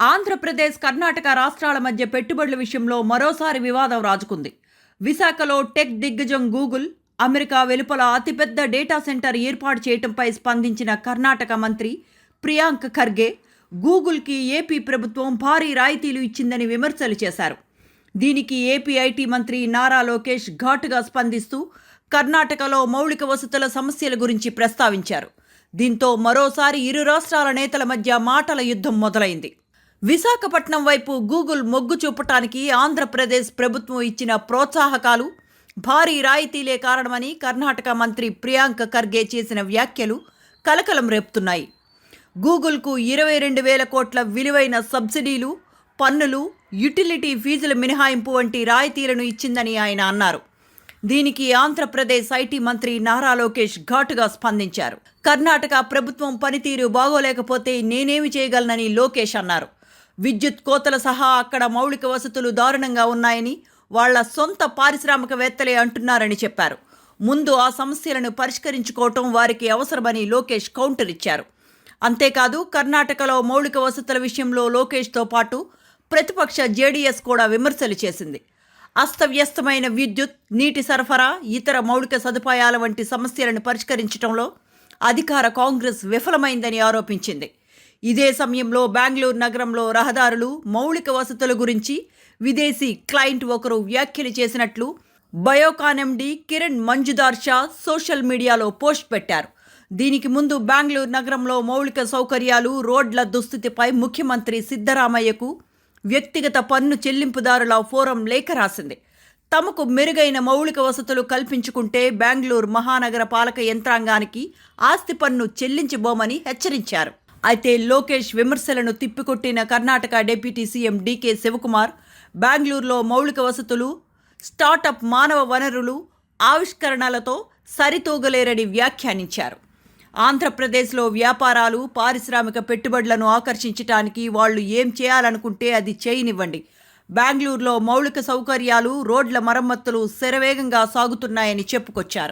ఆంధ్రప్రదేశ్ కర్ణాటక రాష్ట్రాల మధ్య పెట్టుబడుల విషయంలో మరోసారి వివాదం రాజుకుంది. విశాఖలో టెక్ దిగ్గజం గూగుల్ అమెరికా వెలుపల అతిపెద్ద డేటా సెంటర్ ఏర్పాటు చేయడంపై స్పందించిన కర్ణాటక మంత్రి ప్రియాంక్ ఖర్గే గూగుల్కి ఏపీ ప్రభుత్వం భారీ రాయితీలు ఇచ్చిందని విమర్శలు చేశారు. దీనికి ఏపీ ఐటీ మంత్రి నారా లోకేష్ ఘాటుగా స్పందిస్తూ కర్ణాటకలో మౌలిక వసతుల సమస్యల గురించి ప్రస్తావించారు. దీంతో మరోసారి ఇరు రాష్ట్రాల నేతల మధ్య మాటల యుద్ధం మొదలైంది. విశాఖపట్నం వైపు గూగుల్ మొగ్గు చూపటానికి ఆంధ్రప్రదేశ్ ప్రభుత్వం ఇచ్చిన ప్రోత్సాహకాలు భారీ రాయితీలే కారణమని కర్ణాటక మంత్రి ప్రియాంక ఖర్గే చేసిన వ్యాఖ్యలు కలకలం రేపుతున్నాయి. గూగుల్కు ఇరవై రెండు వేల కోట్ల విలువైన సబ్సిడీలు పన్నులు యుటిలిటీ ఫీజుల మినహాయింపు వంటి రాయితీలను ఇచ్చిందని ఆయన అన్నారు. దీనికి ఆంధ్రప్రదేశ్ ఐటీ మంత్రి నారా లోకేష్ ఘాటుగా స్పందించారు. కర్ణాటక ప్రభుత్వం పనితీరు బాగోలేకపోతే నేనేమి చేయగలనని లోకేష్ అన్నారు. విద్యుత్ కోతల సహా అక్కడ మౌలిక వసతులు దారుణంగా ఉన్నాయని వాళ్ళ సొంత పారిశ్రామికవేత్తలే అంటున్నారని చెప్పారు. ముందు ఆ సమస్యలను పరిష్కరించుకోవటం వారికి అవసరమని లోకేష్ కౌంటర్ ఇచ్చారు. అంతేకాదు కర్ణాటకలో మౌలిక వసతుల విషయంలో లోకేష్తో పాటు ప్రతిపక్ష జేడీఎస్ కూడా విమర్శలు చేసింది. అస్తవ్యస్తమైన విద్యుత్ నీటి సరఫరా ఇతర మౌలిక సదుపాయాల వంటి సమస్యలను పరిష్కరించడంలో అధికార కాంగ్రెస్ విఫలమైందని ఆరోపించింది. ఇదే సమయంలో బెంగళూరు నగరంలో రహదారులు మౌలిక వసతుల గురించి విదేశీ క్లయింట్ ఒకరు వ్యాఖ్యలు చేసినట్లు బయోకాన్ ఎండి కిరణ్ మంజుదార్ షా సోషల్ మీడియాలో పోస్ట్ పెట్టారు. దీనికి ముందు బెంగళూరు నగరంలో మౌలిక సౌకర్యాలు రోడ్ల దుస్థితిపై ముఖ్యమంత్రి సిద్ధరామయ్యకు వ్యక్తిగత పన్ను చెల్లింపుదారుల ఫోరం లేఖ రాసింది. తమకు మెరుగైన మౌలిక వసతులు కల్పించుకుంటే బెంగళూరు మహానగర పాలక యంత్రాంగానికి ఆస్తి పన్ను చెల్లించబోమని హెచ్చరించారు. అయితే లోకేష్ విమర్శలను తిప్పికొట్టిన Karnataka deputy CM DK Shivakumar బెంగళూరులో మౌలిక వసతులు స్టార్టప్ మానవ వనరులు ఆవిష్కరణలతో సరితూగలేరని వ్యాఖ్యానించారు. ఆంధ్రప్రదేశ్లో వ్యాపారాలు పారిశ్రామిక పెట్టుబడులను ఆకర్షించడానికి వాళ్ళు ఏం చేయాలనుకుంటే అది చేయనివ్వండి. బెంగళూరులో మౌలిక సౌకర్యాలు రోడ్ల మరమ్మతులు శరవేగంగా సాగుతున్నాయని చెప్పుకొచ్చారు.